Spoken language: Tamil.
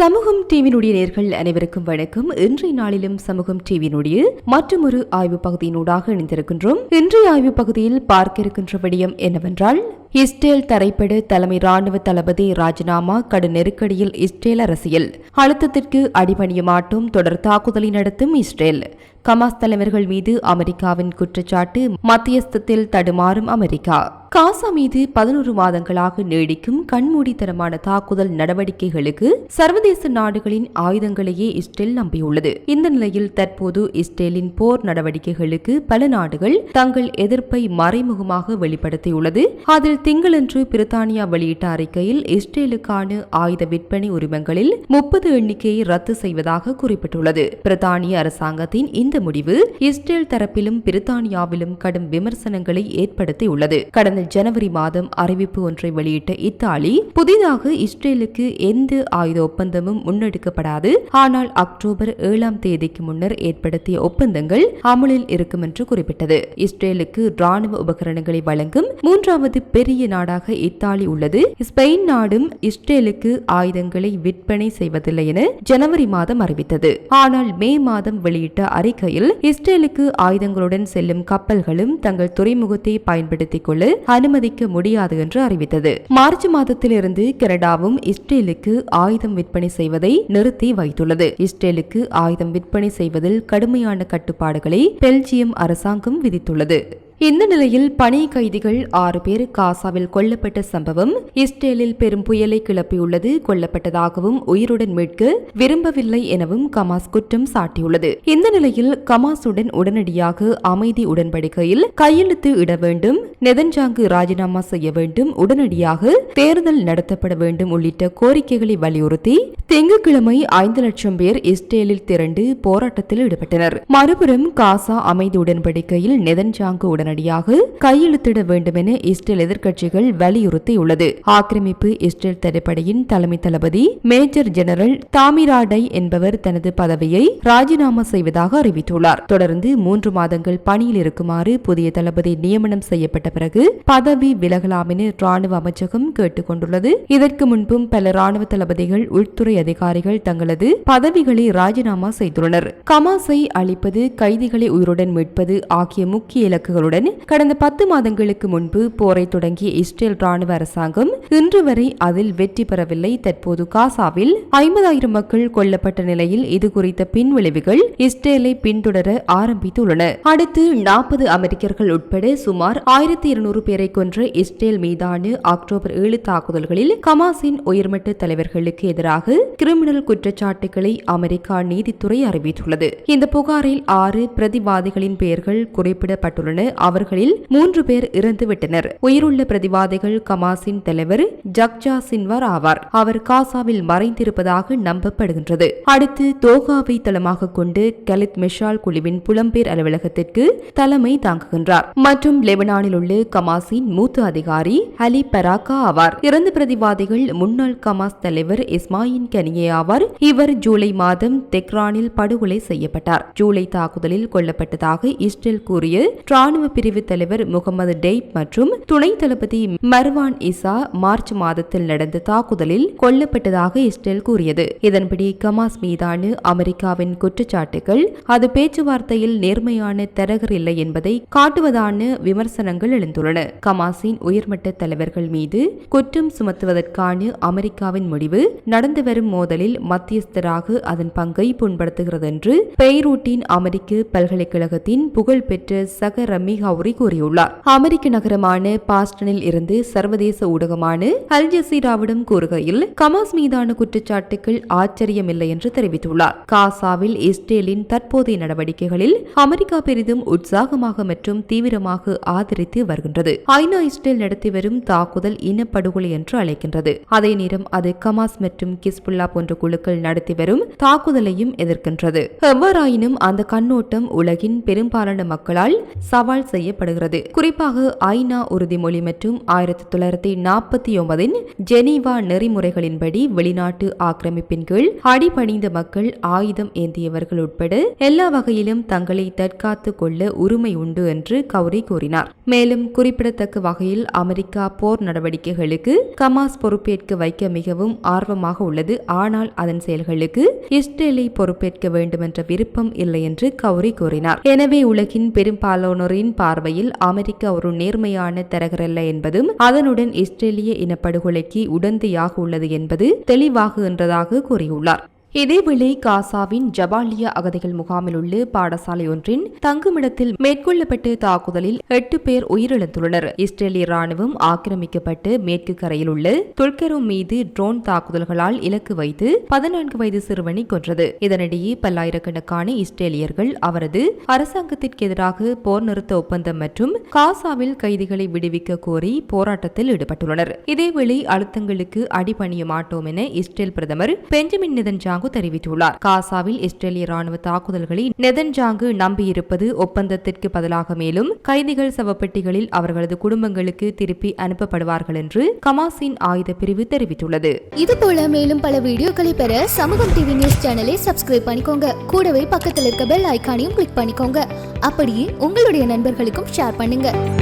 சமூகம் டிவியினுடைய நேர்கள் அனைவருக்கும் வணக்கம். இன்றைய நாளிலும் சமூகம் டிவியினுடைய மற்றொரு ஆய்வு பகுதியினூடாக இணைந்திருக்கின்றோம். இன்றைய ஆய்வு பகுதியில் பார்க்க இருக்கின்ற விடயம் என்னவென்றால் இஸ்ரேல் தரைப்பட தலைமை ராணுவ தளபதி ராஜினாமா கடும் நெருக்கடியில் இஸ்ரேல் அரசியல். அழுத்தத்திற்கு அடிபணிய மாட்டோம் தொடர் தாக்குதலை நடத்தும் இஸ்ரேல். கமாஸ் தலைவர்கள் மீது அமெரிக்காவின் குற்றச்சாட்டு மத்தியஸ்தத்தில் தடுமாறும் அமெரிக்கா. காசா மீது பதினோரு மாதங்களாக நீடிக்கும் கண்மூடித்தனமான தாக்குதல் நடவடிக்கைகளுக்கு சர்வதேச நாடுகளின் ஆயுதங்களையே இஸ்ரேல் நம்பியுள்ளது. இந்த நிலையில் தற்போது இஸ்ரேலின் போர் நடவடிக்கைகளுக்கு பல நாடுகள் தங்கள் எதிர்ப்பை மறைமுகமாக வெளிப்படுத்தியுள்ளது. அதில் திங்களன்று பிரித்தானியா வெளியிட்ட அறிக்கையில் இஸ்ரேலுக்கான ஆயுத விற்பனை உரிமங்களில் முப்பது எண்ணிக்கையை ரத்து செய்வதாக குறிப்பிட்டுள்ளது. பிரித்தானிய அரசாங்கத்தின் இந்த முடிவு இஸ்ரேல் தரப்பிலும் பிரித்தானியாவிலும் கடும் விமர்சனங்களை ஏற்படுத்தியுள்ளது. கடந்த கடந்த ஜனவரி மாதம் அறிவிப்பு ஒன்றை வெளியிட்ட இத்தாலி புதிதாக இஸ்ரேலுக்கு எந்த ஆயுத ஒப்பந்தமும் முன்னெடுக்கப்படாது. ஆனால் அக்டோபர் ஏழாம் தேதிக்கு முன்னர் ஏற்படுத்திய ஒப்பந்தங்கள் அமலில் இருக்கும் என்று குறிப்பிட்டது. இஸ்ரேலுக்கு ராணுவ உபகரணங்களை வழங்கும் மூன்றாவது பெரிய நாடாக இத்தாலி உள்ளது. ஸ்பெயின் நாடும் இஸ்ரேலுக்கு ஆயுதங்களை விற்பனை செய்வதில்லை என ஜனவரி மாதம் அறிவித்தது. ஆனால் மே மாதம் வெளியிட்ட அறிக்கையில் இஸ்ரேலுக்கு ஆயுதங்களுடன் செல்லும் கப்பல்களும் தங்கள் துறைமுகத்தை பயன்படுத்திக் கொள்ள அனுமதிக்க முடியாது என்று அறிவித்தது. மார்ச் மாதத்திலிருந்து கனடாவும் இஸ்ரேலுக்கு ஆயுதம் விற்பனை செய்வதை நிறுத்தி வைத்துள்ளது. இஸ்ரேலுக்கு ஆயுதம் விற்பனை செய்வதில் கடுமையான கட்டுப்பாடுகளை பெல்ஜியம் அரசாங்கம் விதித்துள்ளது. இந்த நிலையில் பணி கைதிகள் ஆறு பேர் காசாவில் கொல்லப்பட்ட சம்பவம் இஸ்ரேலில் பெரும் புயலை கிளப்பியுள்ளது. கொல்லப்பட்டதாகவும் உயிருடன் மீட்க விரும்பவில்லை எனவும் கமாஸ் குற்றம் சாட்டியுள்ளது. இந்த நிலையில் கமாசுடன் உடனடியாக அமைதி உடன்படிக்கையில் கையெழுத்து இட வேண்டும். நெதன்ஜாங்கு ராஜினாமா செய்ய வேண்டும். உடனடியாக தேர்தல் நடத்தப்பட வேண்டும் உள்ளிட்ட கோரிக்கைகளை வலியுறுத்தி திங்கட்கிழமை ஐந்து லட்சம் பேர் இஸ்ரேலில் திரண்டு போராட்டத்தில் ஈடுபட்டனர். மறுபுறம் காசா அமைதி உடன்படிக்கையில் நெதன்ஜாங்கு உடனடியாக கையெழுத்திட வேண்டும் என இஸ்ரேல் எதிர்க்கட்சிகள் வலியுறுத்தியுள்ளது. ஆக்கிரமிப்பு இஸ்ரேல் தடைப்படையின் தலைமை தளபதி மேஜர் ஜெனரல் தாமிராடை என்பவர் தனது பதவியை ராஜினாமா செய்வதாக அறிவித்துள்ளார். தொடர்ந்து மூன்று மாதங்கள் பணியில் இருக்குமாறு புதிய தளபதி நியமனம் செய்யப்பட்ட பிறகு பதவி விலகலாம் என ராணுவ அமைச்சகம் கேட்டுக் கொண்டுள்ளது இதற்கு முன்பும் பல ராணுவ தளபதிகள் உள்துறை அதிகாரிகள் தங்களது பதவிகளை ராஜினாமா செய்துள்ளனர். கமாஸை அழிப்பது கைதிகளை உயிருடன் மீட்பது ஆகிய முக்கிய இலக்குகளுடன் கடந்த பத்து மாதங்களுக்கு முன்பு போரை தொடங்கிய இஸ்ரேல் ராணுவ அரசாங்கம் இன்று வரை அதில் வெற்றி பெறவில்லை. தற்போது காசாவில் ஐம்பதாயிரம் மக்கள் கொல்லப்பட்ட நிலையில் இது குறித்த பின்விளைவுகள் இஸ்ரேலை பின்தொடர ஆரம்பித்துள்ளன. அடுத்து நாற்பது அமெரிக்கர்கள் உட்பட சுமார் ஆயிரத்தி இருநூறு பேரை கொன்ற இஸ்ரேல் மீதான அக்டோபர் ஏழு தாக்குதல்களில் கமாஸின் உயர்மட்ட தலைவர்களுக்கு எதிராக கிரிமினல் குற்றச்சாட்டுகளை அமெரிக்கா நீதித்துறை அறிவித்துள்ளது. இந்த புகாரில் ஆறு பிரதிவாதிகளின் பெயர்கள் குறிப்பிடப்பட்டுள்ளன. அவர்களில் மூன்று பேர் இறந்துவிட்டனர். உயிருள்ள பிரதிவாதிகள் கமாசின் தலைவர் ஜக்ஜா சின்வார் ஆவார். அவர் காசாவில் மறைந்திருப்பதாக நம்பப்படுகின்றது. அடுத்து தோகாவை தளமாக கொண்டு கலித் மெஷால் குழுவின் புலம்பெயர் அலுவலகத்திற்கு தலைமை தாங்குகின்றார். மற்றும் லெபனானில் உள்ள கமாஸின் மூத்த அதிகாரி அலி பராக்கா ஆவார். இறந்த பிரதிவாதிகள் முன்னாள் கமாஸ் தலைவர் இஸ்மாயின் கனியே ஆவார். இவர் ஜூலை மாதம் தெக்ரானில் படுகொலை செய்யப்பட்டார். ஜூலை தாக்குதலில் கொல்லப்பட்டதாக இஸ்ரேல் கூறிய ராணுவ பிரிவு தலைவர் முகமது டெய்ப் மற்றும் துணை தளபதி மர்வான் இசா மார்ச் மாதத்தில் நடந்த தாக்குதலில் கொல்லப்பட்டதாக இஸ்ரேல் கூறியது. இதன்படி கமாஸ் மீதான அமெரிக்காவின் குற்றச்சாட்டுகள் அது பேச்சுவார்த்தையில் நேர்மையான தரகர் இல்லை என்பதை காட்டுவதான விமர்சனங்கள் எழுந்துள்ளன. கமாஸின் உயர்மட்ட தலைவர்கள் மீது குற்றம் சுமத்துவதற்கான அமெரிக்காவின் முடிவு நடந்து வரும் மோதலில் மத்தியஸ்தராக அதன் பங்கை புண்படுத்துகிறது என்று பெய்ரூட்டின் அமெரிக்க பல்கலைக்கழகத்தின் புகழ்பெற்ற சக ரமி ஹவுரி கூறியுள்ளார். அமெரிக்க நகரமான பாஸ்டனில் இருந்து சர்வதேச ஊடகமான அல் ஜசீராவிடம் கூறுகையில் கமாஸ் மீதான குற்றச்சாட்டுகள் ஆச்சரியமில்லை என்று தெரிவித்துள்ளார். காசாவில் இஸ்ரேலின் தற்போதைய நடவடிக்கைகளில் அமெரிக்கா பெரிதும் உற்சாகமாக மற்றும் தீவிரமாக ஆதரித்து வருகின்றது. ஐநா இஸ்ரேல் நடத்தி வரும் தாக்குதல் இனப்படுகொலை என்று அழைக்கின்றது. அதே நேரம் அது கமாஸ் மற்றும் கிஸ்புல்லா போன்ற குழுக்கள் நடத்தி வரும் தாக்குதலையும் எதிர்க்கின்றது. எவ்வாறாயினும் அந்த கண்ணோட்டம் உலகின் பெரும்பாலான மக்களால் சவால் செய்யப்படுகிறது. குறிப்பாக ஐநா உறுதிமொழி மற்றும் ஆயிரத்தி தொள்ளாயிரத்தி நாற்பத்தி ஒன்பதின் ஜெனீவா நெறிமுறைகளின்படி வெளிநாட்டு ஆக்கிரமிப்பின் கீழ் அடிபணிந்த மக்கள் ஆயுதம் ஏந்தியவர்கள் உட்பட எல்லா வகையிலும் தங்களை தற்காத்துக் கொள்ள உரிமை உண்டு என்று கௌரி கூறினார். மேலும் குறிப்பிடத்தக்க வகையில் அமெரிக்கா போர் நடவடிக்கைகளுக்கு கமாஸ் பொறுப்பேற்க வைக்க மிகவும் ஆர்வமாக உள்ளது. ஆனால் அதன் செயல்களுக்கு இஸ்ரேலை பொறுப்பேற்க வேண்டும் என்ற விருப்பம் இல்லை என்று கௌரி கூறினார். எனவே உலகின் பெரும்பாலானோரின் பார்வையில் அமெரிக்கா ஒரு நேர்மையான தரகரல்ல என்பதும் அதனுடன் இஸ்ரேலிய இனப்படுகொலைக்கு உடந்தையாக உள்ளது என்பது தெளிவாகுகின்றதாக கூறியுள்ளார். இதேவேளை காசாவின் ஜபாலியா அகதிகள் முகாமில் உள்ள பாடசாலை ஒன்றின் தங்குமிடத்தில் மேற்கொள்ளப்பட்ட தாக்குதலில் எட்டு பேர் உயிரிழந்துள்ளனர். இஸ்ரேலிய ராணுவம் ஆக்கிரமிக்கப்பட்டு மேற்கு கரையில் உள்ள துல்கெரும் மீது ட்ரோன் தாக்குதல்களால் இலக்கு வைத்து பதினான்கு வயது சிறுவனை கொன்றது. இதனிடையே பல்லாயிரக்கணக்கான இஸ்ரேலியர்கள் அவரது அரசாங்கத்திற்கு எதிராக போர் நிறுத்த ஒப்பந்தம் மற்றும் காசாவில் கைதிகளை விடுவிக்க கோரி போராட்டத்தில் ஈடுபட்டுள்ளனர். இதேவேளை அழுத்தங்களுக்கு அடிபணிய மாட்டோம் என இஸ்ரேல் பிரதமர் பெஞ்சமின் நெதன்ஜாங்கு தெரிவித்துள்ளார். காசாவில் இஸ்ரேலிய ராணுவ தாக்குதல்களை நெதன்ஜாங்கு நம்பியிருப்பது ஒப்பந்தத்திற்கு பதிலாக மேலும் கைதிகள் சவப்பெட்டிகளில் அவர்களது குடும்பங்களுக்கு திருப்பி அனுப்பப்படுவார்கள் என்று கமாஸின் ஆயுத பிரிவு தெரிவித்துள்ளது. இது போல மேலும் பல வீடியோக்களை பெற சமூகம் டிவி நியூஸ் சேனலை சப்ஸ்கிரைப் பண்ணிக்கோங்க. கூடவே பக்கத்தில் இருக்க பெல் ஐக்கானையும் கிளிக் பண்ணிக்கோங்க. அப்படியே உங்களுடைய நண்பர்களுக்கும் ஷேர் பண்ணுங்க.